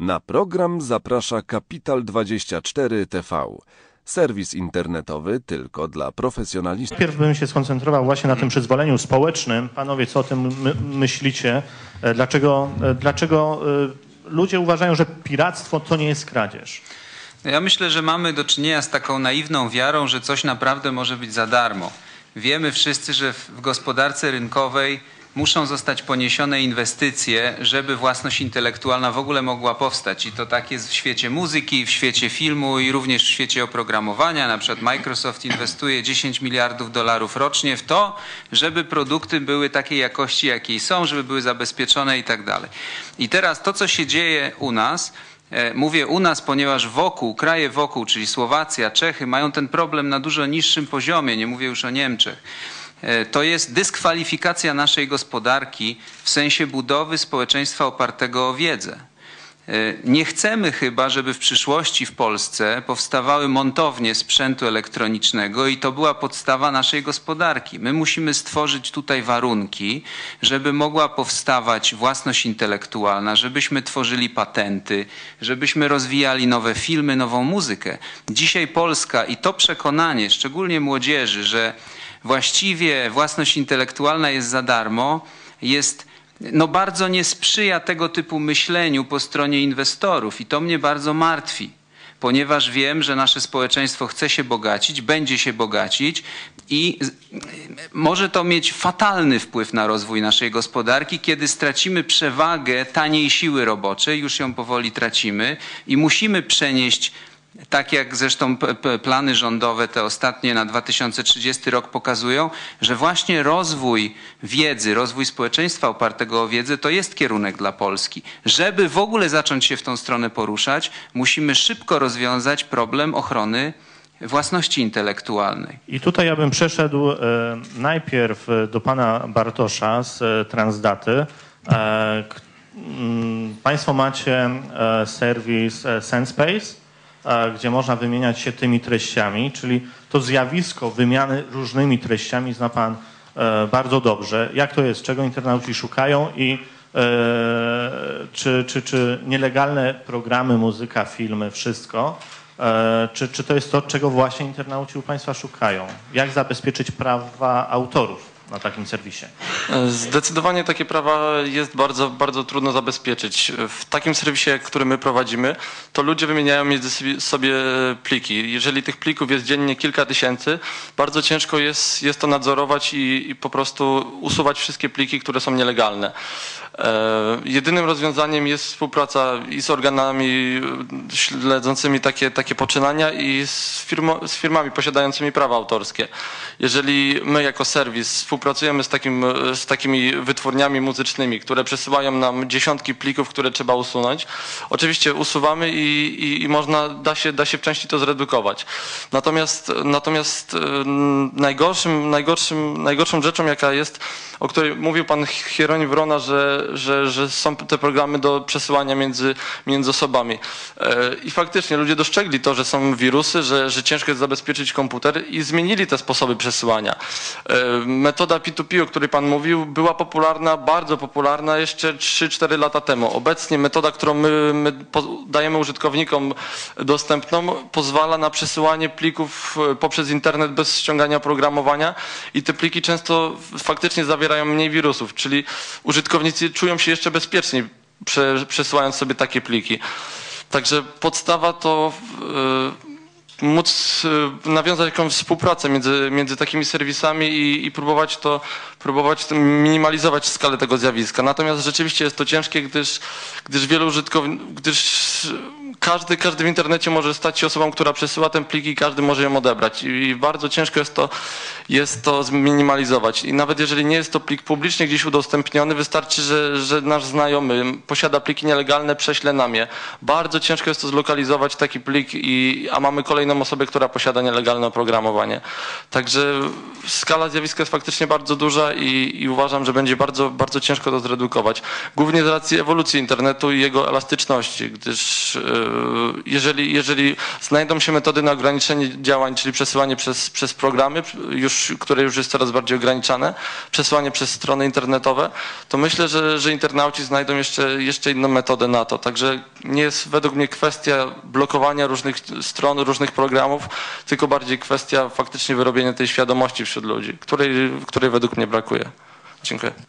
Na program zaprasza Kapital 24 TV. Serwis internetowy tylko dla profesjonalistów. Najpierw bym się skoncentrował właśnie na tym przyzwoleniu społecznym. Panowie, co o tym my, myślicie? E, Dlaczego, e, dlaczego e, ludzie uważają, że piractwo to nie jest kradzież? No Ja myślę, że mamy do czynienia z taką naiwną wiarą, że coś naprawdę może być za darmo. Wiemy wszyscy, że w gospodarce rynkowej muszą zostać poniesione inwestycje, żeby własność intelektualna w ogóle mogła powstać. I to tak jest w świecie muzyki, w świecie filmu i również w świecie oprogramowania. Na przykład Microsoft inwestuje 10 miliardów dolarów rocznie w to, żeby produkty były takiej jakości, jakiej są, żeby były zabezpieczone i tak dalej. I teraz to, co się dzieje u nas, E, Mówię u nas, ponieważ wokół, kraje wokół, czyli Słowacja, Czechy, mają ten problem na dużo niższym poziomie, nie mówię już o Niemczech. E, To jest dyskwalifikacja naszej gospodarki w sensie budowy społeczeństwa opartego o wiedzę. E, Nie chcemy chyba, żeby w przyszłości w Polsce powstawały montownie sprzętu elektronicznego i to była podstawa naszej gospodarki. My musimy stworzyć tutaj warunki, żeby mogła powstawać własność intelektualna, żebyśmy tworzyli patenty, żebyśmy rozwijali nowe filmy, nową muzykę. Dzisiaj Polska i to przekonanie, szczególnie młodzieży, że właściwie własność intelektualna jest za darmo, jest no bardzo nie sprzyja tego typu myśleniu po stronie inwestorów i to mnie bardzo martwi, ponieważ wiem, że nasze społeczeństwo chce się bogacić, będzie się bogacić i może to mieć fatalny wpływ na rozwój naszej gospodarki, kiedy stracimy przewagę taniej siły roboczej, już ją powoli tracimy i musimy przenieść tak jak zresztą plany rządowe, te ostatnie na 2030 rok pokazują, że właśnie rozwój wiedzy, rozwój społeczeństwa opartego o wiedzę to jest kierunek dla Polski. Żeby w ogóle zacząć się w tą stronę poruszać, musimy szybko rozwiązać problem ochrony własności intelektualnej. I tutaj ja bym przeszedł e, najpierw do pana Bartosza z e, Transdaty. E, państwo macie serwis e, SenseSpace, e, gdzie można wymieniać się tymi treściami, czyli to zjawisko wymiany różnymi treściami zna pan e, bardzo dobrze. Jak to jest? Czego internauci szukają i e, czy, czy, czy nielegalne programy, muzyka, filmy, wszystko, e, czy, czy to jest to, czego właśnie internauci u Państwa szukają? Jak zabezpieczyć prawa autorów na takim serwisie? Zdecydowanie takie prawa jest bardzo, bardzo trudno zabezpieczyć. W takim serwisie, który my prowadzimy, to ludzie wymieniają między sobie- pliki. Jeżeli tych plików jest dziennie kilka tysięcy, bardzo ciężko jest, jest to nadzorować i, i po prostu usuwać wszystkie pliki, które są nielegalne. E, jedynym rozwiązaniem jest współpraca i z organami śledzącymi takie, takie poczynania i z, firmo, z firmami posiadającymi prawa autorskie. Jeżeli my jako serwis współpracujemy z, takim, z takimi wytwórniami muzycznymi, które przesyłają nam dziesiątki plików, które trzeba usunąć, oczywiście usuwamy i, i, i można, da się, da się w części to zredukować. Natomiast, natomiast e, najgorszym, najgorszym, najgorszą rzeczą, jaka jest, o której mówił pan Hieronim Wrona, że, że, że są te programy do przesyłania między, między osobami. E, I faktycznie ludzie dostrzegli to, że są wirusy, że, że ciężko jest zabezpieczyć komputer i zmienili te sposoby przesyłania. E, Metoda P2P, o której pan mówił, była popularna, bardzo popularna jeszcze 3-4 lata temu. Obecnie metoda, którą my, my dajemy użytkownikom dostępną, pozwala na przesyłanie plików e, poprzez internet bez ściągania oprogramowania i te pliki często faktycznie zawierają mniej wirusów, czyli użytkownicy czują się jeszcze bezpieczniej prze, przesyłając sobie takie pliki. Także podstawa to e, móc e, nawiązać jakąś współpracę między, między takimi serwisami i, i próbować to, próbować minimalizować skalę tego zjawiska. Natomiast rzeczywiście jest to ciężkie, gdyż, gdyż wielu użytkowników, gdyż każdy, każdy w internecie może stać się osobą, która przesyła ten plik i każdy może ją odebrać. I bardzo ciężko jest to, jest to zminimalizować. I nawet jeżeli nie jest to plik publicznie gdzieś udostępniony, wystarczy, że, że nasz znajomy posiada pliki nielegalne, prześle nam je. Bardzo ciężko jest to zlokalizować taki plik, i, a mamy kolejną osobę, która posiada nielegalne oprogramowanie. Także skala zjawiska jest faktycznie bardzo duża i, i uważam, że będzie bardzo, bardzo ciężko to zredukować. Głównie z racji ewolucji internetu i jego elastyczności, gdyż e, jeżeli, jeżeli znajdą się metody na ograniczenie działań, czyli przesyłanie przez, przez programy, już, które już jest coraz bardziej ograniczane, przesyłanie przez strony internetowe, to myślę, że, że internauci znajdą jeszcze, jeszcze inną metodę na to. Także nie jest według mnie kwestia blokowania różnych stron, różnych programów, tylko bardziej kwestia faktycznie wyrobienia tej świadomości wśród ludzi, której, której według mnie brakuje. Dziękuję.